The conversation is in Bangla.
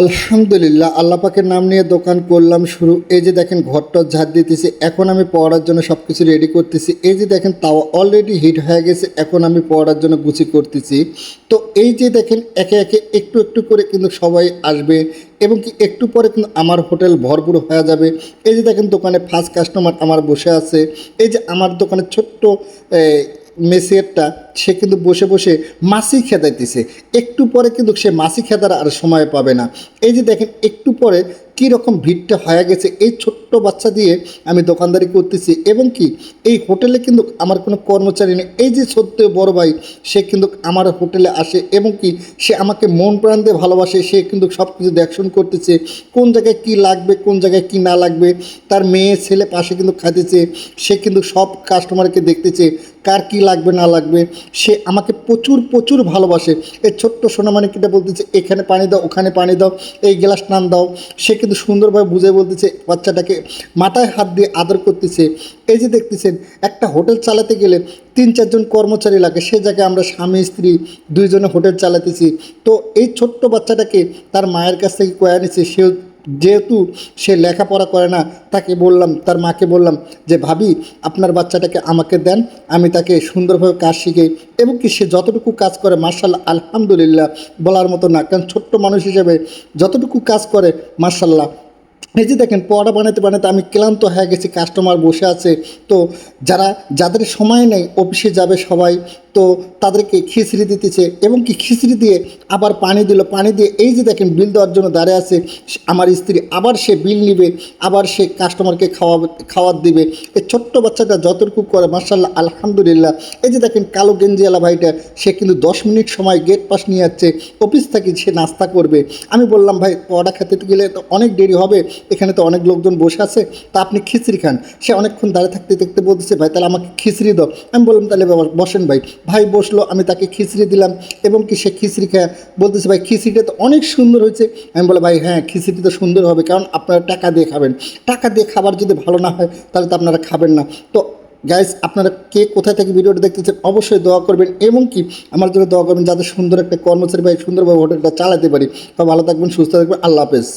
আলহামদুলিল্লাহ, আল্লাহ পাকের নাম নিয়ে দোকান করলাম শুরু। এই যে দেখেন ঘরটা ঝাড় দিতেছি, এখন আমি পড়ার জন্য সব কিছু রেডি করতেছি। এই যে দেখেন তাওয়া অলরেডি হিট হয়ে গেছে, এখন আমি পড়ার জন্য গুছি করতেছি। তো এই যে দেখেন একে একে একটু একটু করে কিন্তু সবাই আসবে এবং কি একটু পরে কিন্তু আমার হোটেল ভরপুর হয়ে যাবে। এই যে দেখেন দোকানে ফার্স্ট কাস্টমার আমার বসে আছে। এই যে আমার দোকানে ছোট্ট এ, মেসিয়ারটা সে কিন্তু বসে বসে মাসি খেদাইতেছে। একটু পরে কিন্তু সে মাসি খেদার আর সময় পাবে না। এই যে দেখেন একটু পরে কী রকম ভিড়টা হয়ে গেছে, এই ছোট্ট বাচ্চা দিয়ে আমি দোকানদারি করতেছি এবং কি এই হোটেলে কিন্তু আমার কোনো কর্মচারী নেই। এই যে সত্য বড় ভাই, সে কিন্তু আমার হোটেলে আসে এবং কি সে আমাকে মন প্রাণ দিয়ে ভালোবাসে, সে কিন্তু সব কিছু দেখশন করতেছে, কোন জায়গায় কি লাগবে, কোন জায়গায় কি না লাগবে। তার মেয়ে, ছেলে পাশে কিন্তু খাইতেছে, সে কিন্তু সব কাস্টমারকে দেখতেছে, কার কি লাগবে, না লাগবে। সে আমাকে প্রচুর প্রচুর ভালোবাসে। এই ছোট্ট সোনামানিকিটা বলতেছে, এখানে পানি দাও, ওখানে পানি দাও, এই গ্লাস টান দাও। সে কিন্তু সুন্দরভাবে বুঝে বলতেছে বাচ্চাটাকে। মাথায় হাত দিয়ে আদর করতেছে। এই যে দেখতেছেন, একটা হোটেল চালাতে গেলে তিন চারজন কর্মচারী লাগে। সে জায়গায় আমরা স্বামী, স্ত্রী দুইজনে হোটেল চালাতেছি। তো এই ছোট্ট বাচ্চাটাকে তার মায়ের কাছ থেকে কয়ে আনেছে সে যেহেতু সে লেখাপড়া করে না, তাকে বললাম, তার মাকে বললাম যে, ভাবি, আপনার বাচ্চাটাকে আমাকে দেন, আমি তাকে সুন্দরভাবে কাজ শিখে এবং কি সে যতটুকু কাজ করে মার্শাল্লাহ আলহামদুলিল্লাহ, বলার মতো না। কারণ ছোট্ট মানুষ হিসেবে যতটুকু কাজ করে মার্শাল্লাহ এই যে দেখেন পড়া বানাতে বানাতে আমি ক্লান্ত হয়ে গেছি কাস্টমার বসে আছে। তো যারা, যাদের সময় নেই, অফিসে যাবে সবাই, তো তাদেরকে খিচড়ি দিতেছে এবং কি খিচড়ি দিয়ে আবার পানি দিল। পানি দিয়ে এই যে দেখেন বিল দেওয়ার জন্য দাঁড়িয়ে আছে, আমার স্ত্রী আবার সে বিল নিবে, আবার সে কাস্টমারকে খাওয়া, খাওয়ার দিবে। এই ছোট্ট বাচ্চাটা যতটুকু করে মার্শাল্লাহ আলহামদুলিল্লাহ। এই যে দেখেন, কালো গেঞ্জিওয়ালা ভাইটা, সে কিন্তু দশ মিনিট সময় গেট পাস নিয়ে যাচ্ছে, অফিস থেকে সে নাস্তা করবে। আমি বললাম, ভাই পড়া খেতে গেলে তো অনেক দেরি হবে এখানে তো অনেক লোকজন বসে আছে, তা আপনি খিচড়ি খান। সে অনেকক্ষণ দাঁড়িয়ে থাকতে দেখতে বলতেছে, ভাই, তাহলে আমাকে খিচড়ি দাও। আমি বললাম, তাহলে বসেন ভাই। ভাই বসল, আমি তাকে খিচড়ি দিলাম এবং কি সে খিচড়ি খায় বলতেছে, ভাই, খিচড়িটা তো অনেক সুন্দর হয়েছে। আমি বলে ভাই হ্যাঁ খিচড়ি তো সুন্দর হবে, কারণ আপনারা টাকা দিয়ে খাবেন। টাকা দিয়ে খাবার যদি ভালো না হয়, তাহলে তো আপনারা খাবেন না। তো গাইস আপনারা কে কোথায় থেকে ভিডিওটা দেখতেছেন, অবশ্যই দোয়া করবেন এবং কি আমার জন্য দোয়া করবেন যাতে সুন্দর একটা কর্মচারী ভাই সুন্দরভাবে হোটেলটা চালাতে পারি। তো ভালো থাকবেন, সুস্থ থাকবেন, আল্লাহ হাফেজ।